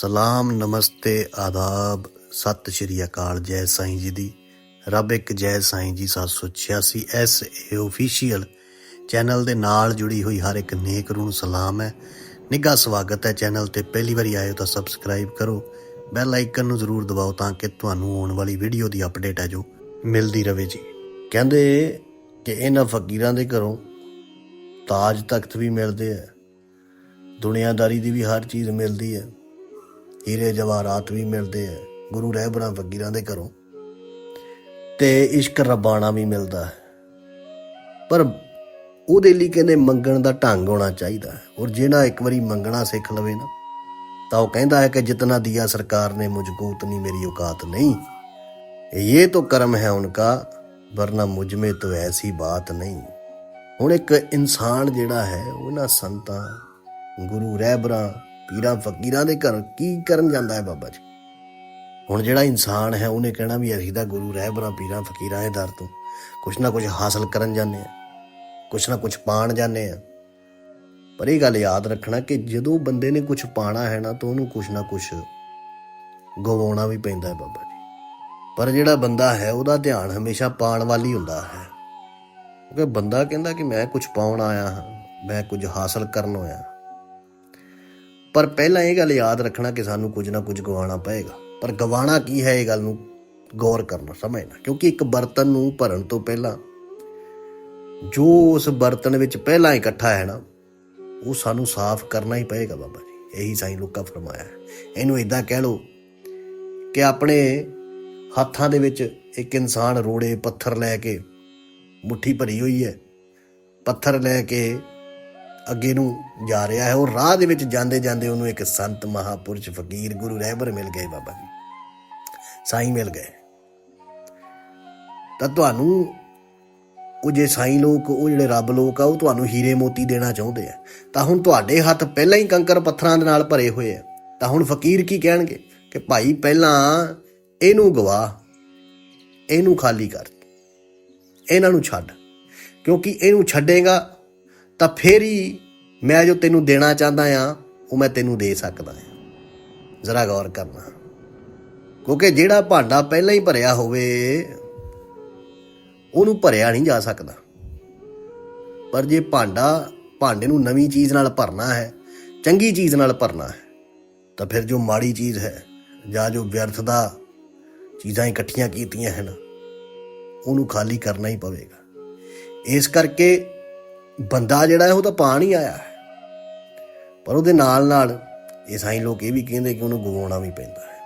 ਸਲਾਮ, ਨਮਸਤੇ, ਆਦਾਬ। ਸਤਿ ਸ਼੍ਰੀ ਅਕਾਲ, ਜੈ ਸਾਈਂ ਜੀ ਦੀ। ਰੱਬ ਇੱਕ ਜੈ ਸਾਈਂ ਜੀ 786 ਐਸ ਏ ਅਫੀਸ਼ੀਅਲ ਚੈਨਲ ਦੇ ਨਾਲ ਜੁੜੀ ਹੋਈ ਹਰ ਇੱਕ ਨੇਕ ਰੂਹ ਨੂੰ ਸਲਾਮ ਹੈ। ਨਿੱਘਾ ਸਵਾਗਤ ਹੈ ਚੈਨਲ ਤੇ ਪਹਿਲੀ ਵਾਰੀ ਆਏ ਹੋ ਤਾਂ ਸਬਸਕ੍ਰਾਈਬ ਕਰੋ। ਬੈਲ ਆਈਕਨ ਨੂੰ ਜ਼ਰੂਰ ਦਬਾਓ ਤਾਂ ਕਿ ਤੁਹਾਨੂੰ ਆਉਣ ਵਾਲੀ ਵੀਡੀਓ ਦੀ ਅਪਡੇਟ ਹੈ ਜੋ ਮਿਲਦੀ ਰਹੇ ਜੀ। ਕਹਿੰਦੇ ਕਿ ਇਹਨਾਂ ਫਕੀਰਾਂ ਦੇ ਘਰੋਂ ਤਾਜ ਤਖਤ ਵੀ ਮਿਲਦੇ ਆ। ਦੁਨੀਆਦਾਰੀ ਦੀ ਵੀ ਹਰ ਚੀਜ਼ ਮਿਲਦੀ ਹੈ। ਹੀਰੇ ਜਵਾਹਰਾਤ ਵੀ ਮਿਲਦੇ ਆ। ਗੁਰੂ ਰਹਿਬਰਾਂ ਫਕੀਰਾਂ ਦੇ ਘਰੋਂ। ਤੇ ਇਸ਼ਕ ਰਬਾਣਾ ਵੀ ਮਿਲਦਾ। ਹੈ ਪਰ ਉਹਦੇ ਲਈ ਕਹਿੰਦੇ ਮੰਗਣ ਦਾ ਢੰਗ ਹੋਣਾ ਚਾਹੀਦਾ। ਹੈ ਔਰ ਜਿਹੜਾ ਇੱਕ ਵਾਰੀ ਮੰਗਣਾ ਸਿੱਖ ਲਵੇ ਨਾ, ਤਾਂ ਉਹ ਕਹਿੰਦਾ ਹੈ ਕਿ ਜਿਤਨਾ ਦਿਆ ਸਰਕਾਰ ਨੇ ਮੁਝਕੋ ਉਤਨੀ ਮੇਰੀ ਔਕਾਤ ਨਹੀਂ। ਇਹ ਤਾਂ ਕਰਮ ਹੈ ਉਨਕਾ, ਵਰਨਾ ਮੁਝ ਮੇ ਤਾਂ ਐਸੀ ਬਾਤ ਨਹੀਂ। ਹੁਣ ਇੱਕ ਇਨਸਾਨ ਜਿਹੜਾ ਹੈ ਉਹਨਾਂ ਸੰਤਾਂ, ਗੁਰੂ ਰਹਿਬਰਾਂ ਪੀਰਾਂ ਫਕੀਰਾਂ ਦੇ ਘਰ ਕੀ ਕਰਨ ਜਾਂਦਾ ਹੈ ਬਾਬਾ ਜੀ? ਹੁਣ ਜਿਹੜਾ ਇਨਸਾਨ ਹੈ, ਉਹਨੇ ਕਹਿਣਾ ਵੀ ਅਸੀਂ ਤਾਂ ਗੁਰੂ ਰਹਿਬਰਾਂ ਪੀਰਾਂ ਫਕੀਰਾਂ ਦੇ ਦਰ ਤੋਂ। ਕੁਛ ਨਾ ਕੁਛ ਹਾਸਲ ਕਰਨ ਜਾਂਦੇ ਆ ਕੁਛ ਨਾ ਕੁਛ ਪਾਣ ਜਾਂਦੇ ਆ ਪਰ ਇਹ ਗੱਲ ਯਾਦ ਰੱਖਣਾ ਕਿ ਜਦੋਂ ਬੰਦੇ ਨੇ ਕੁਛ ਪਾਣਾ ਹੈ ਨਾ, ਤਾਂ ਉਹਨੂੰ ਕੁਛ ਨਾ ਕੁਛ ਗਵਾਉਣਾ ਵੀ ਪੈਂਦਾ ਹੈ ਬਾਬਾ ਜੀ। ਪਰ ਜਿਹੜਾ ਬੰਦਾ ਹੈ, ਉਹਦਾ ਧਿਆਨ ਹਮੇਸ਼ਾ ਪਾਣ ਵਾਲੀ ਹੁੰਦਾ ਹੈ। ਕਿਉਂਕਿ ਬੰਦਾ ਕਹਿੰਦਾ ਕਿ ਮੈਂ ਕੁਝ ਪਾਉਣ ਆਇਆ ਹਾਂ, ਮੈਂ ਕੁਝ ਹਾਸਲ ਕਰਨ ਆਇਆ ਪਰ ਪਹਿਲਾਂ ਇਹ ਗੱਲ ਯਾਦ ਰੱਖਣਾ ਕਿ ਸਾਨੂੰ ਕੁਝ ਨਾ ਕੁਝ ਗਵਾਉਣਾ ਪਏਗਾ। ਪਰ ਗਵਾਉਣਾ ਕੀ ਹੈ ਇਹ ਗੱਲ ਨੂੰ ਗੌਰ ਕਰਨਾ, ਸਮਝਣਾ। ਕਿਉਂਕਿ ਇੱਕ ਬਰਤਨ ਨੂੰ ਭਰਨ ਤੋਂ ਪਹਿਲਾਂ ਜੋ ਉਸ ਬਰਤਨ ਵਿੱਚ ਪਹਿਲਾਂ ਇਕੱਠਾ ਹੈ ਨਾ, ਉਹ ਸਾਨੂੰ ਸਾਫ਼ ਕਰਨਾ ਹੀ ਪਏਗਾ ਬਾਬਾ ਜੀ। ਇਹੀ ਸਾਈਂ ਲੋਕਾਂ ਫਰਮਾਇਆ ਹੈ। ਇਹਨੂੰ ਇਦਾਂ ਕਹਿ ਲਓ ਕਿ ਆਪਣੇ ਹੱਥਾਂ ਦੇ ਵਿੱਚ ਇੱਕ ਇਨਸਾਨ ਰੋੜੇ, ਪੱਥਰ ਲੈ ਕੇ ਮੁੱਠੀ ਭਰੀ ਹੋਈ ਹੈ। ਪੱਥਰ ਲੈ ਕੇ ਅੱਗੇ ਨੂੰ ਜਾ ਰਿਹਾ ਹੈ। ਉਹ ਰਾਹ ਦੇ ਵਿੱਚ ਜਾਂਦੇ ਜਾਂਦੇ ਉਹਨੂੰ ਇੱਕ ਸੰਤ ਮਹਾਪੁਰਸ਼ ਫਕੀਰ ਗੁਰੂ ਰਹਿਬਰ ਮਿਲ ਗਏ ਬਾਬਾ ਜੀ। ਸਾਈਂ ਮਿਲ ਗਏ। ਤਾਂ ਤੁਹਾਨੂੰ ਉਹ ਜੇ ਸਾਈਂ ਲੋਕ, ਉਹ ਜਿਹੜੇ ਰੱਬ ਲੋਕ ਆ, ਉਹ ਤੁਹਾਨੂੰ ਹੀਰੇ ਮੋਤੀ ਦੇਣਾ ਚਾਹੁੰਦੇ ਆ। ਤਾਂ ਹੁਣ ਤੁਹਾਡੇ ਹੱਥ ਪਹਿਲਾਂ ਹੀ ਕੰਕਰ ਪੱਥਰਾਂ ਦੇ ਨਾਲ ਭਰੇ ਹੋਏ ਆ। ਤਾਂ ਹੁਣ ਫਕੀਰ ਕੀ ਕਹਿਣਗੇ? ਕਿ ਭਾਈ ਪਹਿਲਾਂ ਇਹਨੂੰ ਗਵਾ, ਇਹਨੂੰ ਖਾਲੀ ਕਰ, ਇਹਨਾਂ ਨੂੰ ਛੱਡ। ਕਿਉਂਕਿ ਇਹਨੂੰ ਛੱਡੇਗਾ ਤਾਂ ਫੇਰ ਹੀ ਮੈਂ ਜੋ ਤੈਨੂੰ ਦੇਣਾ ਚਾਹੁੰਦਾ ਆ, ਉਹ ਮੈਂ ਤੈਨੂੰ ਦੇ ਸਕਦਾ ਹਾਂ ਜ਼ਰਾ ਗੌਰ ਕਰਨਾ। ਕਿਉਂਕਿ ਜਿਹੜਾ ਭਾਂਡਾ ਪਹਿਲਾਂ ਹੀ ਭਰਿਆ ਹੋਵੇ, ਉਹਨੂੰ ਭਰਿਆ ਨਹੀਂ ਜਾ ਸਕਦਾ। ਪਰ ਜੇ ਭਾਂਡਾ ਭਾਂਡੇ ਨੂੰ ਨਵੀਂ ਚੀਜ਼ ਨਾਲ ਭਰਨਾ ਹੈ, ਚੰਗੀ ਚੀਜ਼ ਨਾਲ ਭਰਨਾ ਹੈ, ਤਾਂ ਫਿਰ ਜੋ ਮਾੜੀ ਚੀਜ਼ ਹੈ, ਜਾਂ ਜੋ ਵਿਅਰਥ ਦਾ ਚੀਜ਼ਾਂ ਇਕੱਠੀਆਂ ਕੀਤੀਆਂ ਹਨ, ਉਹਨੂੰ ਖਾਲੀ ਕਰਨਾ ਹੀ ਪਵੇਗਾ। ਇਸ ਕਰਕੇ ਬੰਦਾ ਜਿਹੜਾ ਹੈ ਉਹ ਤਾਂ ਪਾਣ ਹੀ ਆਇਆ ਹੈ। ਪਰ ਉਹਦੇ ਨਾਲ ਨਾਲ ਇਹ ਸਾਈਂ ਲੋਕ ਇਹ ਵੀ ਕਹਿੰਦੇ ਕਿ ਉਹਨੂੰ ਗਵਾਉਣਾ ਵੀ ਪੈਂਦਾ ਹੈ।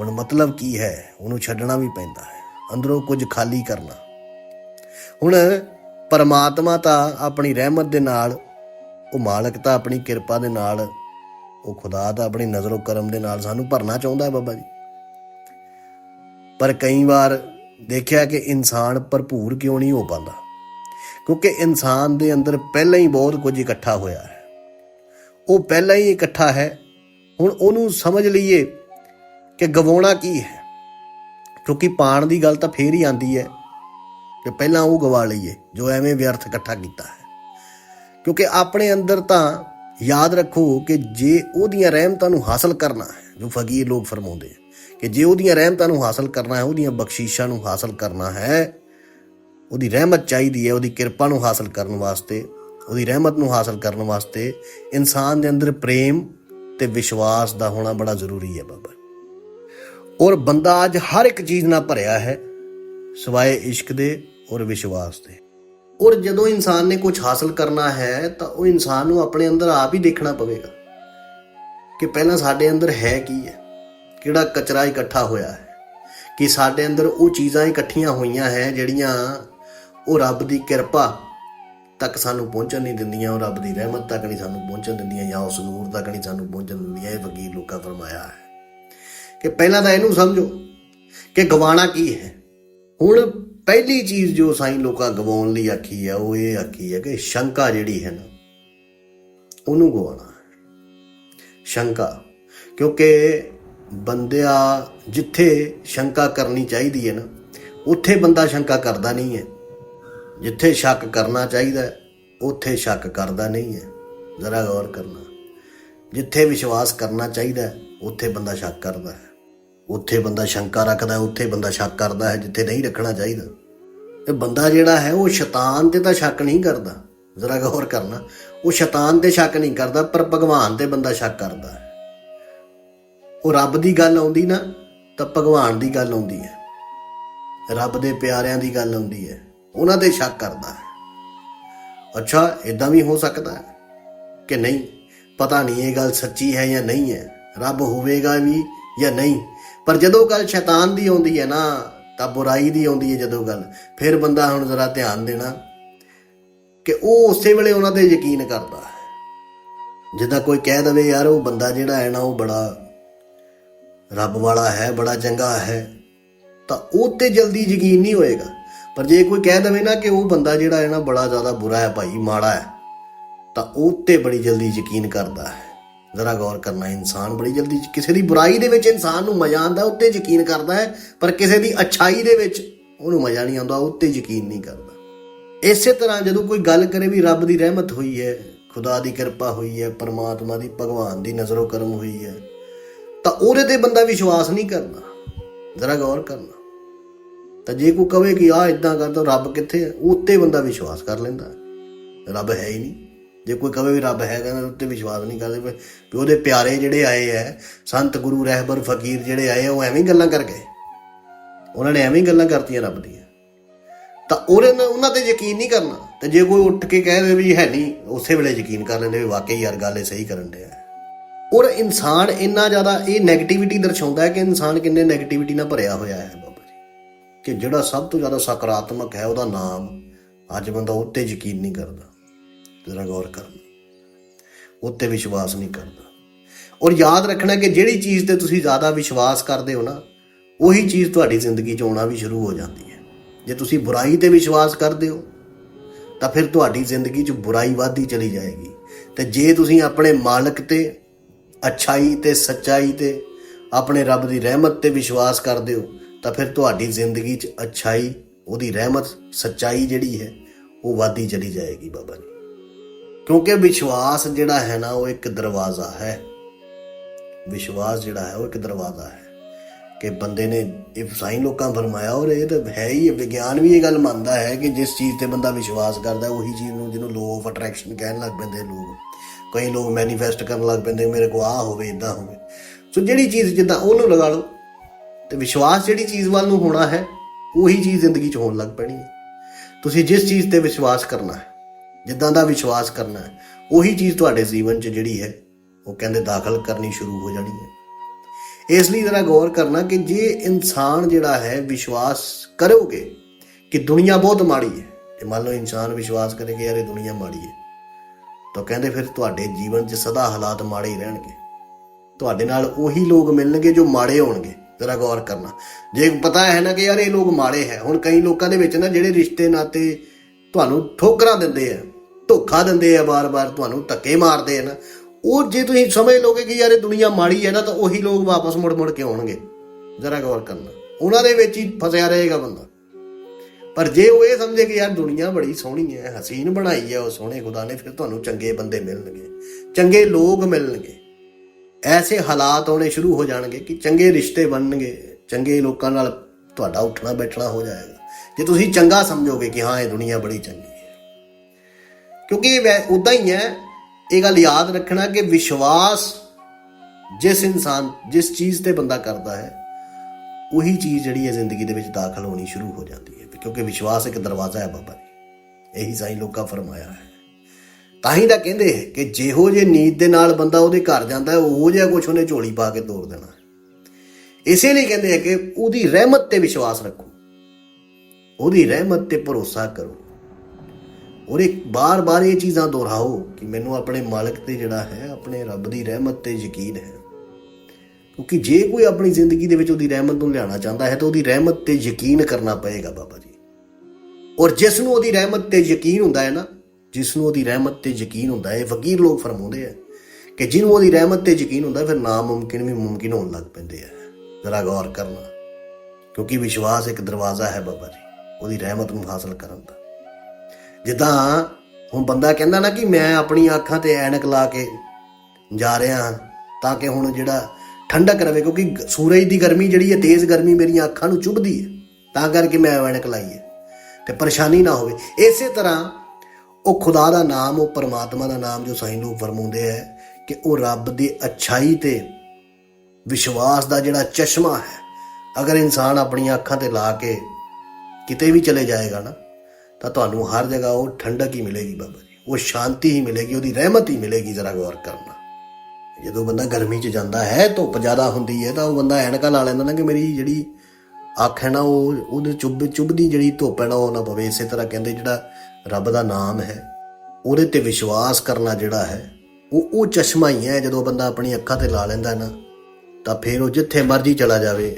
ਹੁਣ ਮਤਲਬ ਕੀ ਹੈ? ਉਹਨੂੰ ਛੱਡਣਾ ਵੀ ਪੈਂਦਾ ਹੈ। ਅੰਦਰੋਂ ਕੁਝ ਖਾਲੀ ਕਰਨਾ। ਹੁਣ ਪਰਮਾਤਮਾ ਤਾਂ ਆਪਣੀ ਰਹਿਮਤ ਦੇ ਨਾਲ, ਉਹ ਮਾਲਕ ਤਾਂ ਆਪਣੀ ਕਿਰਪਾ ਦੇ ਨਾਲ, ਉਹ ਖੁਦਾ ਤਾਂ ਆਪਣੀ ਨਜ਼ਰੋ ਕਰਮ ਦੇ ਨਾਲ ਸਾਨੂੰ ਭਰਨਾ ਚਾਹੁੰਦਾ ਹੈ ਬਾਬਾ ਜੀ। ਪਰ ਕਈ ਵਾਰ ਦੇਖਿਆ ਕਿ ਇਨਸਾਨ ਭਰਪੂਰ ਕਿਉਂ ਨਹੀਂ ਹੋ ਪਾਉਂਦਾ? ਕਿਉਂਕਿ ਇਨਸਾਨ ਦੇ ਅੰਦਰ ਪਹਿਲਾਂ ਹੀ ਬਹੁਤ ਕੁਝ ਇਕੱਠਾ ਹੋਇਆ ਹੈ। ਉਹ ਪਹਿਲਾਂ ਹੀ ਇਕੱਠਾ ਹੈ। ਹੁਣ ਉਹਨੂੰ ਸਮਝ ਲਈਏ ਕਿ ਗਵਾਉਣਾ ਕੀ ਹੈ। ਕਿਉਂਕਿ ਪਾਣ ਦੀ ਗੱਲ ਤਾਂ ਫੇਰ ਹੀ ਆਂਦੀ ਹੈ ਕਿ ਪਹਿਲਾਂ ਉਹ ਗਵਾ ਲਈਏ, ਜੋ ਐਵੇਂ ਵਿਅਰਥ ਇਕੱਠਾ ਕੀਤਾ ਹੈ। ਕਿਉਂਕਿ ਆਪਣੇ ਅੰਦਰ ਤਾਂ ਯਾਦ ਰੱਖੋ ਕਿ ਜੇ ਉਹਦੀਆਂ ਰਹਿਮਤਾਂ ਨੂੰ ਹਾਸਲ ਕਰਨਾ ਹੈ, ਜੋ ਫਕੀਰ ਲੋਕ ਫਰਮਾਉਂਦੇ ਕਿ ਜੇ ਉਹਦੀਆਂ ਰਹਿਮਤਾਂ ਨੂੰ ਹਾਸਲ ਕਰਨਾ ਹੈ, ਉਹਦੀਆਂ ਬਖਸ਼ੀਸ਼ਾਂ ਨੂੰ ਹਾਸਲ ਕਰਨਾ ਹੈ ਉਹਦੀ ਰਹਿਮਤ ਚਾਹੀਦੀ ਹੈ, ਉਹਦੀ ਕਿਰਪਾ ਨੂੰ ਹਾਸਲ ਕਰਨ ਵਾਸਤੇ, ਉਹਦੀ ਰਹਿਮਤ ਨੂੰ ਹਾਸਲ ਕਰਨ ਵਾਸਤੇ ਇਨਸਾਨ ਦੇ ਅੰਦਰ ਪ੍ਰੇਮ ਤੇ ਵਿਸ਼ਵਾਸ ਦਾ ਹੋਣਾ ਬੜਾ ਜ਼ਰੂਰੀ ਹੈ ਬਾਬਾ। ਔਰ ਬੰਦਾ ਅੱਜ ਹਰ ਇੱਕ ਚੀਜ਼ ਨਾਲ ਭਰਿਆ ਹੈ, ਸਿਵਾਏ ਇਸ਼ਕ ਦੇ ਔਰ ਵਿਸ਼ਵਾਸ ਦੇ। ਔਰ ਜਦੋਂ ਇਨਸਾਨ ਨੇ ਕੁਝ ਹਾਸਲ ਕਰਨਾ ਹੈ, ਤਾਂ ਉਹ ਇਨਸਾਨ ਨੂੰ ਆਪਣੇ ਅੰਦਰ ਆਪ ਹੀ ਦੇਖਣਾ ਪਵੇਗਾ ਕਿ ਪਹਿਲਾਂ ਸਾਡੇ ਅੰਦਰ ਹੈ ਕੀ ਹੈ, ਕਿਹੜਾ ਕਚਰਾ ਇਕੱਠਾ ਹੋਇਆ ਹੈ, ਕਿ ਸਾਡੇ ਅੰਦਰ ਉਹ ਚੀਜ਼ਾਂ ਇਕੱਠੀਆਂ ਹੋਈਆਂ ਹੈ, ਜਿਹੜੀਆਂ ਉਹ ਰੱਬ ਦੀ ਕਿਰਪਾ ਤੱਕ ਸਾਨੂੰ ਪਹੁੰਚਣ ਨਹੀਂ ਦਿੰਦੀਆਂ, ਉਹ ਰੱਬ ਦੀ ਰਹਿਮਤ ਤੱਕ ਨਹੀਂ ਸਾਨੂੰ ਪਹੁੰਚਣ ਦਿੰਦੀਆਂ ਜਾਂ ਉਸ ਨੂਰ ਤੱਕ ਨਹੀਂ ਸਾਨੂੰ ਪਹੁੰਚਣ ਦਿੰਦੀਆਂ। ਇਹ ਫਕੀਰ ਲੋਕਾਂ ਫਰਮਾਇਆ ਹੈ ਕਿ ਪਹਿਲਾਂ ਤਾਂ ਇਹਨੂੰ ਸਮਝੋ ਕਿ ਗਵਾਣਾ ਕੀ ਹੈ। ਹੁਣ ਪਹਿਲੀ ਚੀਜ਼ ਜੋ ਸਾਈਂ ਲੋਕਾਂ ਗਵਾਉਣ ਲਈ ਆਖੀ ਹੈ ਉਹ ਇਹ ਆਖੀ ਹੈ ਕਿ ਸ਼ੰਕਾ ਜਿਹੜੀ ਹੈ ਨਾ, ਉਹਨੂੰ ਗਵਾਉਣਾ ਸ਼ੰਕਾ, ਕਿਉਂਕਿ ਬੰਦਿਆ ਜਿੱਥੇ ਸ਼ੰਕਾ ਕਰਨੀ ਚਾਹੀਦੀ ਹੈ ਨਾ, ਉੱਥੇ ਬੰਦਾ ਸ਼ੰਕਾ ਕਰਦਾ ਨਹੀਂ ਹੈ। ਜਿੱਥੇ ਸ਼ੱਕ ਕਰਨਾ ਚਾਹੀਦਾ ਉੱਥੇ ਸ਼ੱਕ ਕਰਦਾ ਨਹੀਂ ਹੈ। ਜ਼ਰਾ ਗੌਰ ਕਰਨਾ। ਜਿੱਥੇ ਵਿਸ਼ਵਾਸ ਕਰਨਾ ਚਾਹੀਦਾ ਉੱਥੇ ਬੰਦਾ ਸ਼ੱਕ ਕਰਦਾ ਹੈ। ਉੱਥੇ ਬੰਦਾ ਸ਼ੰਕਾ ਰੱਖਦਾ ਉੱਥੇ ਬੰਦਾ ਸ਼ੱਕ ਕਰਦਾ ਹੈ, ਜਿੱਥੇ ਨਹੀਂ ਰੱਖਣਾ ਚਾਹੀਦਾ। ਇਹ ਬੰਦਾ ਜਿਹੜਾ ਹੈ, ਉਹ ਸ਼ੈਤਾਨ ਤੇ ਤਾਂ ਸ਼ੱਕ ਨਹੀਂ ਕਰਦਾ। ਜ਼ਰਾ ਗੌਰ ਕਰਨਾ। ਉਹ ਸ਼ੈਤਾਨ ਤੇ ਸ਼ੱਕ ਨਹੀਂ ਕਰਦਾ, ਪਰ ਭਗਵਾਨ ਤੇ ਬੰਦਾ ਸ਼ੱਕ ਕਰਦਾ ਹੈ। ਉਹ ਰੱਬ ਦੀ ਗੱਲ ਆਉਂਦੀ ਨਾ, ਤਾਂ ਭਗਵਾਨ ਦੀ ਗੱਲ ਆਉਂਦੀ ਹੈ। ਰੱਬ ਦੇ ਪਿਆਰਿਆਂ ਦੀ ਗੱਲ ਆਉਂਦੀ ਹੈ। ਉਹਨਾਂ ਤੇ ਸ਼ੱਕ ਕਰਦਾ ਹੈ। ਅੱਛਾ ਇਦਾਂ ਵੀ ਹੋ ਸਕਦਾ ਹੈ ਕਿ ਨਹੀਂ? ਪਤਾ ਨਹੀਂ ਇਹ ਗੱਲ ਸੱਚੀ ਹੈ ਜਾਂ ਨਹੀਂ ਹੈ। ਰੱਬ ਹੋਵੇਗਾ ਵੀ ਜਾਂ ਨਹੀਂ? ਪਰ ਜਦੋਂ ਗੱਲ ਸ਼ੈਤਾਨ ਦੀ ਆਉਂਦੀ ਹੈ ਨਾ, ਤਾਂ ਬੁਰਾਈ ਦੀ ਆਉਂਦੀ ਹੈ ਜਦੋਂ ਗੱਲ। ਫਿਰ ਬੰਦਾ ਹੁਣ ਜ਼ਰਾ ਧਿਆਨ ਦੇਣਾ ਕਿ ਉਹ ਉਸੇ ਵੇਲੇ ਉਹਨਾਂ ਤੇ ਯਕੀਨ ਕਰਦਾ ਹੈ। ਜਿੱਦਾਂ ਕੋਈ ਕਹਿ ਦਵੇ, ਯਾਰ, ਉਹ ਬੰਦਾ ਜਿਹੜਾ ਹੈ ਨਾ, ਉਹ ਬੜਾ ਰੱਬ ਵਾਲਾ ਹੈ, ਬੜਾ ਚੰਗਾ ਹੈ, ਤਾਂ ਉਹ ਤੇ ਜਲਦੀ ਯਕੀਨ ਨਹੀਂ ਹੋਏਗਾ। ਪਰ ਜੇ ਕੋਈ ਕਹਿ ਦਵੇ ਨਾ ਕਿ ਉਹ ਬੰਦਾ ਜਿਹੜਾ ਹੈ ਨਾ ਬੜਾ ਜ਼ਿਆਦਾ ਬੁਰਾ ਹੈ ਭਾਈ, ਮਾੜਾ ਹੈ, ਤਾਂ ਉਹ ਤੇ ਬੜੀ ਜਲਦੀ ਯਕੀਨ ਕਰਦਾ ਹੈ। ਜ਼ਰਾ ਗੌਰ ਕਰਨਾ, ਇਨਸਾਨ ਬੜੀ ਜਲਦੀ ਕਿਸੇ ਦੀ ਬੁਰਾਈ ਦੇ ਵਿੱਚ ਇਨਸਾਨ ਨੂੰ ਮਜ਼ਾ ਆਉਂਦਾ, ਉੱਤੇ ਯਕੀਨ ਕਰਦਾ ਹੈ, ਪਰ ਕਿਸੇ ਦੀ ਅਛਾਈ ਦੇ ਵਿੱਚ ਉਹਨੂੰ ਮਜ਼ਾ ਨਹੀਂ ਆਉਂਦਾ ਉੱਤੇ ਯਕੀਨ ਨਹੀਂ ਕਰਦਾ। ਇਸੇ ਤਰ੍ਹਾਂ ਜਦੋਂ ਕੋਈ ਗੱਲ ਕਰੇ ਵੀ ਰੱਬ ਦੀ ਰਹਿਮਤ ਹੋਈ ਹੈ, ਖੁਦਾ ਦੀ ਕਿਰਪਾ ਹੋਈ ਹੈ, ਪਰਮਾਤਮਾ ਦੀ, ਭਗਵਾਨ ਦੀ ਨਜ਼ਰੋ ਕਰਮ ਹੋਈ ਹੈ, ਤਾਂ ਉਹਦੇ ਤੇ ਬੰਦਾ ਵਿਸ਼ਵਾਸ ਨਹੀਂ ਕਰਦਾ। ਜ਼ਰਾ ਗੌਰ ਕਰਨਾ। ਤਾਂ ਜੇ ਕੋਈ ਕਵੇ ਕਿ ਆ ਇਦਾਂ ਕਰਦਾ ਰੱਬ ਕਿੱਥੇ ਹੈ ਉਹ ਉੱਤੇ ਬੰਦਾ ਵਿਸ਼ਵਾਸ ਕਰ ਲੈਂਦਾ। ਰੱਬ ਹੈ ਹੀ ਨਹੀਂ। ਜੇ ਕੋਈ ਕਵੇ ਵੀ ਰੱਬ ਹੈਗਾ ਤਾਂ ਉੱਤੇ ਵਿਸ਼ਵਾਸ ਨਹੀਂ ਕਰਦੇ ਵੀ ਉਹਦੇ ਪਿਆਰੇ ਜਿਹੜੇ ਆਏ ਐ ਸੰਤ ਗੁਰੂ ਰਹਿਬਰ ਫਕੀਰ ਜਿਹੜੇ ਆਏ ਆ, ਉਹ ਐਵੇਂ ਗੱਲਾਂ ਕਰ ਗਏ ਉਹਨਾਂ ਨੇ ਐਵੇਂ ਗੱਲਾਂ ਕਰਤੀਆਂ ਰੱਬ ਦੀਆਂ। ਤਾਂ ਉਹਦੇ ਨਾਲ ਉਹਨਾਂ ਤੇ ਯਕੀਨ ਨਹੀਂ ਕਰਨਾ। ਤੇ ਜੇ ਕੋਈ ਉੱਠ ਕੇ ਕਹਿ ਦੇ ਵੀ ਹੈ ਨਹੀਂ ਉਸੇ ਵੇਲੇ ਯਕੀਨ ਕਰ ਲੈਂਦੇ ਵੀ ਵਾਕਈ ਯਾਰ ਗੱਲ ਇਹ ਸਹੀ ਕਰਨ ਡਿਆ। ਹੈ। ਔਰ ਇਨਸਾਨ ਇੰਨਾ ਜ਼ਿਆਦਾ ਇਹ 네ਗੇਟਿਵਿਟੀ ਦਰਸਾਉਂਦਾ ਹੈ ਕਿ ਇਨਸਾਨ ਕਿੰਨੇ 네ਗੇਟਿਵਿਟੀ ਨਾਲ ਭਰਿਆ ਹੋਇਆ ਹੈ। ਬਾਬਾ ਕਿ ਜਿਹੜਾ ਸਭ ਤੋਂ ਜ਼ਿਆਦਾ ਸਕਾਰਾਤਮਕ ਹੈ ਉਹਦਾ ਨਾਮ ਅੱਜ ਬੰਦਾ ਉੱਤੇ ਯਕੀਨ ਨਹੀਂ ਕਰਦਾ। ਜਰਾ ਗੌਰ ਕਰਨਾ ਉੱਤੇ ਵਿਸ਼ਵਾਸ ਨਹੀਂ ਕਰਦਾ। ਔਰ ਯਾਦ ਰੱਖਣਾ ਕਿ ਜਿਹੜੀ ਚੀਜ਼ ਤੇ ਤੁਸੀਂ ਜ਼ਿਆਦਾ ਵਿਸ਼ਵਾਸ ਕਰਦੇ ਹੋ ਨਾ, ਉਹੀ ਚੀਜ਼ ਤੁਹਾਡੀ ਜ਼ਿੰਦਗੀ 'ਚ ਆਉਣਾ ਵੀ ਸ਼ੁਰੂ ਹੋ ਜਾਂਦੀ ਹੈ। ਜੇ ਤੁਸੀਂ ਬੁਰਾਈ ਤੇ ਵਿਸ਼ਵਾਸ ਕਰਦੇ ਹੋ, ਤਾਂ ਫਿਰ ਤੁਹਾਡੀ ਜ਼ਿੰਦਗੀ 'ਚ ਬੁਰਾਈ ਵੱਧਦੀ ਚਲੀ ਜਾਏਗੀ। ਤੇ ਜੇ ਤੁਸੀਂ ਆਪਣੇ ਮਾਲਕ ਤੇ, ਅਛਾਈ ਤੇ, ਸੱਚਾਈ ਤੇ, ਆਪਣੇ ਰੱਬ ਦੀ ਰਹਿਮਤ ਤੇ ਵਿਸ਼ਵਾਸ ਕਰਦੇ ਹੋ ਤਾਂ ਫਿਰ ਤੁਹਾਡੀ ਜ਼ਿੰਦਗੀ 'ਚ ਅਛਾਈ ਉਹਦੀ ਰਹਿਮਤ ਸੱਚਾਈ ਜਿਹੜੀ ਹੈ ਉਹ ਵੱਧਦੀ ਚਲੀ ਜਾਏਗੀ ਬਾਬਾ ਜੀ। ਕਿਉਂਕਿ ਵਿਸ਼ਵਾਸ ਜਿਹੜਾ ਹੈ ਨਾ ਉਹ ਇੱਕ ਦਰਵਾਜ਼ਾ ਹੈ। ਵਿਸ਼ਵਾਸ ਜਿਹੜਾ ਹੈ ਉਹ ਇੱਕ ਦਰਵਾਜ਼ਾ ਹੈ। ਕਿ ਬੰਦੇ ਨੇ ਇਹ ਸਾਈਂ ਲੋਕਾਂ ਫਰਮਾਇਆ ਔਰ ਇਹ ਤਾਂ ਹੈ ਹੀ ਹੈ, ਵਿਗਿਆਨ ਵੀ ਇਹ ਗੱਲ ਮੰਨਦਾ ਹੈ ਕਿ ਜਿਸ ਚੀਜ਼ ਤੇ ਬੰਦਾ ਵਿਸ਼ਵਾਸ ਕਰਦਾ ਉਹੀ ਚੀਜ਼ ਨੂੰ ਜਿਹਨੂੰ ਲੋ ਆਫ ਅਟਰੈਕਸ਼ਨ ਕਹਿਣ ਲੱਗ ਪੈਂਦੇ ਲੋਕ। ਕਈ ਲੋਕ ਮੈਨੀਫੈਸਟ ਕਰਨ ਲੱਗ ਪੈਂਦੇ ਮੇਰੇ ਕੋ ਆ ਹੋਵੇ ਇਦਾਂ ਹੋਵੇ। ਸੋ ਜਿਹੜੀ ਚੀਜ਼ ਜਿੱਦਾਂ ਉਹਨੂੰ ਲਗਾ ਲਓ ਤੇ ਵਿਸ਼ਵਾਸ ਜਿਹੜੀ ਚੀਜ਼ ਵੱਲ ਨੂੰ ਹੋਣਾ ਹੈ, ਉਹੀ ਚੀਜ਼ ਜ਼ਿੰਦਗੀ 'ਚ ਹੋਣ ਲੱਗ ਪੈਣੀ ਹੈ। ਤੁਸੀਂ ਜਿਸ ਚੀਜ਼ ਤੇ ਵਿਸ਼ਵਾਸ ਕਰਨਾ ਹੈ, ਜਿੱਦਾਂ ਦਾ ਵਿਸ਼ਵਾਸ ਕਰਨਾ ਹੈ, ਉਹੀ ਚੀਜ਼ ਤੁਹਾਡੇ ਜੀਵਨ 'ਚ ਜਿਹੜੀ ਹੈ, ਉਹ ਕਹਿੰਦੇ ਦਾਖਲ ਕਰਨੀ ਸ਼ੁਰੂ ਹੋ ਜਾਣੀ ਹੈ। ਇਸ ਲਈ ਜ਼ਰਾ ਗੌਰ ਕਰਨਾ ਕਿ ਜੇ ਇਨਸਾਨ ਜਿਹੜਾ ਹੈ ਵਿਸ਼ਵਾਸ ਕਰੋਗੇ ਕਿ ਦੁਨੀਆ ਬਹੁਤ ਮਾੜੀ ਹੈ, ਤੇ ਮੰਨ ਲਓ ਇਨਸਾਨ ਵਿਸ਼ਵਾਸ ਕਰੇ ਕਿ ਯਾਰ ਇਹ ਦੁਨੀਆ ਮਾੜੀ ਹੈ, ਤਾਂ ਕਹਿੰਦੇ ਫਿਰ ਤੁਹਾਡੇ ਜੀਵਨ 'ਚ ਸਦਾ ਹਾਲਾਤ ਮਾੜੇ ਹੀ ਰਹਿਣਗੇ। ਤੁਹਾਡੇ ਨਾਲ ਉਹੀ ਲੋਕ ਮਿਲਣਗੇ ਜੋ ਮਾੜੇ ਹੋਣਗੇ। ਜ਼ਰਾ ਗੌਰ ਕਰਨਾ। ਜੇ ਪਤਾ ਹੈ ਨਾ ਕਿ ਯਾਰ ਇਹ ਲੋਕ ਮਾੜੇ ਹੈ। ਹੁਣ ਕਈ ਲੋਕਾਂ ਦੇ ਵਿੱਚ ਨਾ ਜਿਹੜੇ ਰਿਸ਼ਤੇ ਨਾਤੇ ਤੁਹਾਨੂੰ ਠੋਕਰਾਂ ਦਿੰਦੇ ਆ, ਧੋਖਾ ਦਿੰਦੇ ਆ ਬਾਰ-ਬਾਰ ਤੁਹਾਨੂੰ ਧੱਕੇ ਮਾਰਦੇ ਆ ਨਾ, ਉਹ ਜੇ ਤੁਸੀਂ ਸਮਝ ਲਓਗੇ ਕਿ ਯਾਰ ਇਹ ਦੁਨੀਆ ਮਾੜੀ ਹੈ ਨਾ, ਤਾਂ ਉਹੀ ਲੋਕ ਵਾਪਸ ਮੁੜ-ਮੁੜ ਕੇ ਆਉਣਗੇ। ਜ਼ਰਾ ਗੌਰ ਕਰਨਾ। ਉਹਨਾਂ ਦੇ ਵਿੱਚ ਹੀ ਫਸਿਆ ਰਹੇਗਾ ਬੰਦਾ। ਪਰ ਜੇ ਉਹ ਇਹ ਸਮਝੇ ਕਿ ਯਾਰ ਦੁਨੀਆ ਬੜੀ ਸੋਹਣੀ ਹੈ, ਹਸੀਨ ਬਣਾਈ ਹੈ, ਉਹ ਸੋਹਣੇ ਖੁਦਾ ਨੇ, ਫਿਰ ਤੁਹਾਨੂੰ ਚੰਗੇ ਬੰਦੇ ਮਿਲਣਗੇ। ਚੰਗੇ ਲੋਕ ਮਿਲਣਗੇ। ਐਸੇ ਹਾਲਾਤ ਆਉਣੇ ਸ਼ੁਰੂ ਹੋ ਜਾਣਗੇ ਕਿ ਚੰਗੇ ਰਿਸ਼ਤੇ ਬਣਨਗੇ, ਚੰਗੇ ਲੋਕਾਂ ਨਾਲ ਤੁਹਾਡਾ ਉੱਠਣਾ ਬੈਠਣਾ ਹੋ ਜਾਏਗਾ। ਜੇ ਤੁਸੀਂ ਚੰਗਾ ਸਮਝੋਗੇ ਕਿ ਹਾਂ, ਇਹ ਦੁਨੀਆ ਬੜੀ ਚੰਗੀ ਹੈ। ਕਿਉਂਕਿ ਉਦਾਂ ਹੀ ਹੈ, ਇਹ ਗੱਲ ਯਾਦ ਰੱਖਣਾ ਕਿ ਵਿਸ਼ਵਾਸ ਜਿਸ ਇਨਸਾਨ, ਜਿਸ ਚੀਜ਼ ਤੇ ਬੰਦਾ ਕਰਦਾ ਹੈ, ਉਹੀ ਚੀਜ਼ ਜਿਹੜੀ ਹੈ ਜ਼ਿੰਦਗੀ ਦੇ ਵਿੱਚ ਦਾਖਲ ਹੋਣੀ ਸ਼ੁਰੂ ਹੋ ਜਾਂਦੀ ਹੈ। ਕਿਉਂਕਿ ਵਿਸ਼ਵਾਸ ਇੱਕ ਦਰਵਾਜ਼ਾ ਹੈ ਬਾਬਾ ਜੀ। ਇਹੀ ਸਾਈਂ ਲੋਕਾਂ ਫਰਮਾਇਆ ਹੈ। ਤਾਂ ਹੀ ਤਾਂ ਕਹਿੰਦੇ ਕਿ ਜਿਹੋ ਜੇ ਨੀਤ ਦੇ ਨਾਲ ਬੰਦਾ ਉਹਦੇ ਘਰ ਜਾਂਦਾ ਹੈ, ਉਹ ਜਿਹਾ ਕੁਝ ਉਹਨੇ ਝੋਲੀ ਪਾ ਕੇ ਤੋੜ ਦੇਣਾ। ਇਸੇ ਲਈ ਕਹਿੰਦੇ ਆ ਕਿ ਉਹਦੀ ਰਹਿਮਤ ਤੇ ਵਿਸ਼ਵਾਸ ਰੱਖੋ। ਉਹਦੀ ਰਹਿਮਤ ਤੇ ਭਰੋਸਾ ਕਰੋ। ਔਰ ਇੱਕ ਬਾਰ-ਬਾਰ ਇਹ ਚੀਜ਼ਾਂ ਦੁਹਰਾਓ ਕਿ ਮੈਨੂੰ ਆਪਣੇ ਮਾਲਕ ਤੇ ਜਿਹੜਾ ਹੈ, ਆਪਣੇ ਰੱਬ ਦੀ ਰਹਿਮਤ ਤੇ ਯਕੀਨ ਹੈ। ਕਿਉਂਕਿ ਜੇ ਕੋਈ ਆਪਣੀ ਜ਼ਿੰਦਗੀ ਦੇ ਵਿੱਚ ਉਹਦੀ ਰਹਿਮਤ ਨੂੰ ਲਿਆਉਣਾ ਚਾਹੁੰਦਾ ਹੈ, ਤਾਂ ਉਹਦੀ ਰਹਿਮਤ ਤੇ ਯਕੀਨ ਕਰਨਾ ਪਏਗਾ ਬਾਬਾ ਜੀ। ਔਰ ਜਿਸ ਨੂੰ ਉਹਦੀ ਰਹਿਮਤ ਤੇ ਯਕੀਨ ਹੁੰਦਾ ਹੈ ਨਾ ਜਿਸ ਨੂੰ ਉਹਦੀ ਰਹਿਮਤ ਤੇ ਯਕੀਨ ਹੁੰਦਾ ਹੈ ਫਕੀਰ ਲੋਕ ਫਰਮਾਉਂਦੇ ਆ ਕਿ ਜਿਹਨੂੰ ਉਹਦੀ ਰਹਿਮਤ ਤੇ ਯਕੀਨ ਹੁੰਦਾ, ਫਿਰ ਨਾਮੁਮਕਿਨ ਵੀ ਮੁਮਕਿਨ ਹੋਣ ਲੱਗ ਪੈਂਦੇ ਆ। ਜ਼ਰਾ ਗੌਰ ਕਰਨਾ, ਕਿਉਂਕਿ ਵਿਸ਼ਵਾਸ ਇੱਕ ਦਰਵਾਜ਼ਾ ਹੈ ਬਾਬਾ ਜੀ, ਉਹਦੀ ਰਹਿਮਤ ਨੂੰ ਹਾਸਲ ਕਰਨ ਦਾ। ਜਿੱਦਾਂ ਹੁਣ ਬੰਦਾ ਕਹਿੰਦਾ ਨਾ ਕਿ ਮੈਂ ਆਪਣੀ ਅੱਖਾਂ ਤੇ ਐਨਕ ਲਾ ਕੇ ਜਾ ਰਿਹਾ ਹਾਂ, ਤਾਂ ਕਿ ਹੁਣ ਜਿਹੜਾ ਠੰਡਕ ਰਵੇ, ਕਿਉਂਕਿ ਸੂਰਜ ਦੀ ਗਰਮੀ ਜਿਹੜੀ ਹੈ, ਤੇਜ਼ ਗਰਮੀ ਮੇਰੀਆਂ ਅੱਖਾਂ ਨੂੰ ਚੁਭਦੀ ਹੈ, ਤਾਂ ਕਰਕੇ ਮੈਂ ਐਨਕ ਲਾਈ ਹੈ। ਤੇ ਪਰੇਸ਼ਾਨੀ ਨਾ ਹੋਵੇ। ਇਸੇ ਤਰ੍ਹਾਂ ਉਹ ਖੁਦਾ ਦਾ ਨਾਮ, ਉਹ ਪਰਮਾਤਮਾ ਦਾ ਨਾਮ ਜੋ ਸਾਈਂ ਨੂੰ ਫਰਮਾਉਂਦੇ ਹੈ ਕਿ ਉਹ ਰੱਬ ਦੀ ਅਛਾਈ ਤੇ ਵਿਸ਼ਵਾਸ ਦਾ ਜਿਹੜਾ ਚਸ਼ਮਾ ਹੈ, ਅਗਰ ਇਨਸਾਨ ਆਪਣੀਆਂ ਅੱਖਾਂ ਤੇ ਲਾ ਕੇ ਕਿਤੇ ਵੀ ਚਲੇ ਜਾਏਗਾ ਨਾ, ਤਾਂ ਤੁਹਾਨੂੰ ਹਰ ਜਗ੍ਹਾ ਉਹ ਠੰਡਕ ਹੀ ਮਿਲੇਗੀ ਬਾਬਾ ਜੀ। ਉਹ ਸ਼ਾਂਤੀ ਹੀ ਮਿਲੇਗੀ, ਉਹਦੀ ਰਹਿਮਤ ਹੀ ਮਿਲੇਗੀ ਜ਼ਰਾ ਗੌਰ ਕਰਨਾ। ਜਦੋਂ ਬੰਦਾ ਗਰਮੀ 'ਚ ਜਾਂਦਾ ਹੈ, ਧੁੱਪ ਜ਼ਿਆਦਾ ਹੁੰਦੀ ਹੈ, ਤਾਂ ਉਹ ਬੰਦਾ ਐਨਕਾਂ ਲਾ ਲੈਂਦਾ ਨਾ ਕਿ ਮੇਰੀ ਜਿਹੜੀ ਅੱਖ ਹੈ ਨਾ, ਉਹ ਉਹਦੇ ਚੁੱਭ ਚੁੱਭਦੀ ਜਿਹੜੀ ਧੁੱਪ ਹੈ ਨਾ, ਉਹ ਨਾ ਪਵੇ। ਇਸੇ ਤਰ੍ਹਾਂ ਕਹਿੰਦੇ ਜਿਹੜਾ ਰੱਬ ਦਾ ਨਾਮ ਹੈ, ਉਹਦੇ ਤੇ ਵਿਸ਼ਵਾਸ ਕਰਨਾ ਜਿਹੜਾ ਹੈ, ਉਹ ਉਹ ਚਸ਼ਮਾ ਹੀ ਹੈ, ਜਦੋਂ ਬੰਦਾ ਆਪਣੀ ਅੱਖਾਂ ਤੇ ਲਾ ਲੈਂਦਾ ਨਾ, ਤਾਂ ਫਿਰ ਉਹ ਜਿੱਥੇ ਮਰਜ਼ੀ ਚਲਾ ਜਾਵੇ,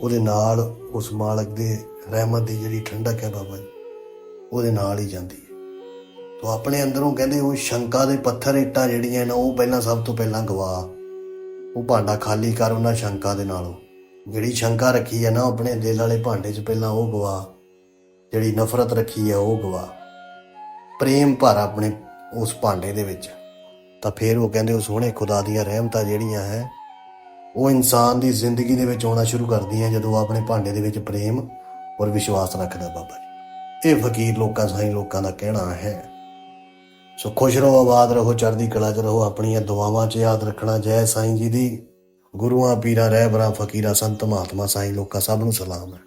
ਉਹਦੇ ਨਾਲ ਉਸ ਮਾਲਕ ਦੇ ਰਹਿਮਤ ਦੀ ਜਿਹੜੀ ਠੰਡਕ ਹੈ ਬਾਬਾ ਜੀ, ਉਹਦੇ ਨਾਲ ਹੀ ਜਾਂਦੀ ਹੈ। ਤੋ ਆਪਣੇ ਅੰਦਰੋਂ ਕਹਿੰਦੇ ਉਹ ਸ਼ੰਕਾ ਦੇ ਪੱਥਰ ਇੱਟਾਂ ਜਿਹੜੀਆਂ ਨੇ, ਉਹ ਪਹਿਲਾਂ ਸਭ ਤੋਂ ਪਹਿਲਾਂ ਗਵਾ ਉਹ ਭਾਂਡਾ ਖਾਲੀ ਕਰ ਉਹਨਾਂ ਸ਼ੰਕਾ ਦੇ ਨਾਲੋਂ। ਜਿਹੜੀ ਸ਼ੰਕਾ ਰੱਖੀ ਹੈ ਨਾ ਆਪਣੇ ਦਿਲ ਵਾਲੇ ਭਾਂਡੇ 'ਚ ਪਹਿਲਾਂ ਉਹ ਗਵਾ ਜਿਹੜੀ ਨਫ਼ਰਤ ਰੱਖੀ ਹੈ ਉਹ ਗਵਾ। ਪ੍ਰੇਮ ਭਰ ਆਪਣੇ ਉਸ ਭਾਂਡੇ ਦੇ ਵਿੱਚ। ਤਾਂ ਫਿਰ ਉਹ ਕਹਿੰਦੇ, ਉਹ ਸੋਹਣੇ ਖੁਦਾ ਦੀਆਂ ਰਹਿਮਤਾਂ ਜਿਹੜੀਆਂ ਹੈ, ਉਹ ਇਨਸਾਨ ਦੀ ਜ਼ਿੰਦਗੀ ਦੇ ਵਿੱਚ ਆਉਣਾ ਸ਼ੁਰੂ ਕਰਦੀਆਂ ਜਦੋਂ ਆਪਣੇ ਭਾਂਡੇ ਦੇ ਵਿੱਚ ਪ੍ਰੇਮ ਔਰ ਵਿਸ਼ਵਾਸ ਰੱਖਦਾ ਬਾਬਾ ਜੀ। ਇਹ ਫਕੀਰ ਲੋਕਾਂ ਸਾਈਂ ਲੋਕਾਂ ਦਾ ਕਹਿਣਾ ਹੈ। ਸੋ ਖੁਸ਼ ਰਹੋ, ਆਬਾਦ ਰਹੋ, ਚੜ੍ਹਦੀ ਕਲਾ 'ਚ ਰਹੋ, ਆਪਣੀਆਂ ਦੁਆਵਾਂ 'ਚ ਯਾਦ ਰੱਖਣਾ ਜੈ ਸਾਈਂ ਜੀ ਦੀ। ਗੁਰੂਆਂ, ਪੀਰਾਂ, ਰਹਿਬਰਾਂ, ਫਕੀਰਾਂ, ਸੰਤ ਮਹਾਤਮਾ ਸਾਈਂ ਲੋਕਾਂ ਸਭ ਨੂੰ ਸਲਾਮ ਹੈ।